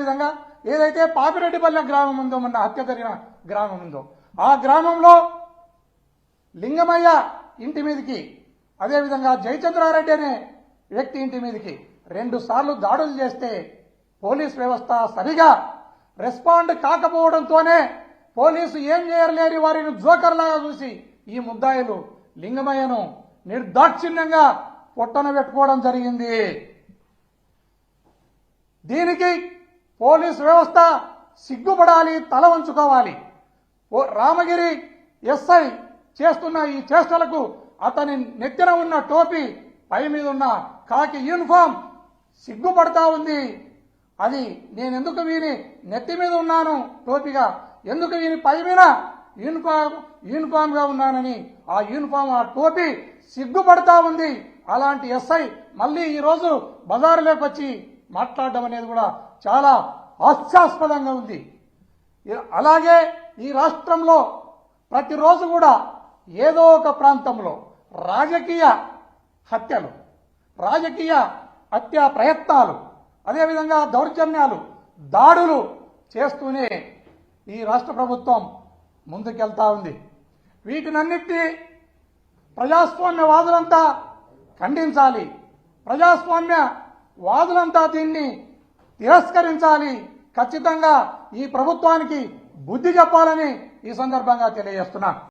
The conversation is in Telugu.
విధంగా ఏదైతే పాపిరెడ్డిపల్లె గ్రామం ఉందో మొన్న హత్య జరిగిన గ్రామం ఉందో ఆ గ్రామంలో లింగమయ్య ఇంటి మీదకి అదేవిధంగా జయచంద్రారెడ్డి అనే వ్యక్తి ఇంటి మీదకి రెండు సార్లు దాడులు చేస్తే పోలీస్ వ్యవస్థ సరిగా రెస్పాండ్ కాకపోవడంతోనే పోలీసు ఏం చేయలేని వారిని జోకర్లాగా చూసి ఈ ముద్దాయిలు లింగమయ్యను నిర్దాక్షిణ్యంగా పొట్టన పెట్టుకోవడం జరిగింది. దీనికి పోలీస్ వ్యవస్థ సిగ్గుపడాలి తల వంచుకోవాలి. ఓ రామగిరి ఎస్ఐ చేస్తున్న ఈ చేష్టలకు అతని నెత్తిన ఉన్న టోపీ పై మీద ఉన్న కాకి యూనిఫామ్ సిగ్గుపడతా ఉంది. అది నేను ఎందుకు వీని నెత్తి మీద ఉన్నాను టోపీగా? ఎందుకు వీని పై మీద యూనిఫామ్ యూనిఫామ్గా ఉన్నానని ఆ యూనిఫామ్ ఆ టోపీ సిగ్గుపడతా ఉంది. అలాంటి ఎస్ఐ మళ్ళీ ఈరోజు బజారులోకి వచ్చి మాట్లాడడం అనేది కూడా చాలా హాస్యాస్పదంగా ఉంది. అలాగే ఈ రాష్ట్రంలో ప్రతిరోజు కూడా ఏదో ఒక ప్రాంతంలో రాజకీయ హత్యలు రాజకీయ హత్యా ప్రయత్నాలు అదేవిధంగా దౌర్జన్యాలు దాడులు చేస్తూనే ఈ రాష్ట్ర ప్రభుత్వం ముందుకెళ్తా ఉంది. వీటినన్నిటినీ ప్రజాస్వామ్యవాదులంతా ఖండించాలి. ప్రజాస్వామ్య వాదులంతా దీన్ని తిరస్కరించాలి. ఖచ్చితంగా ఈ ప్రభుత్వానికి బుద్ధి చెప్పాలని ఈ సందర్భంగా తెలియజేస్తున్నా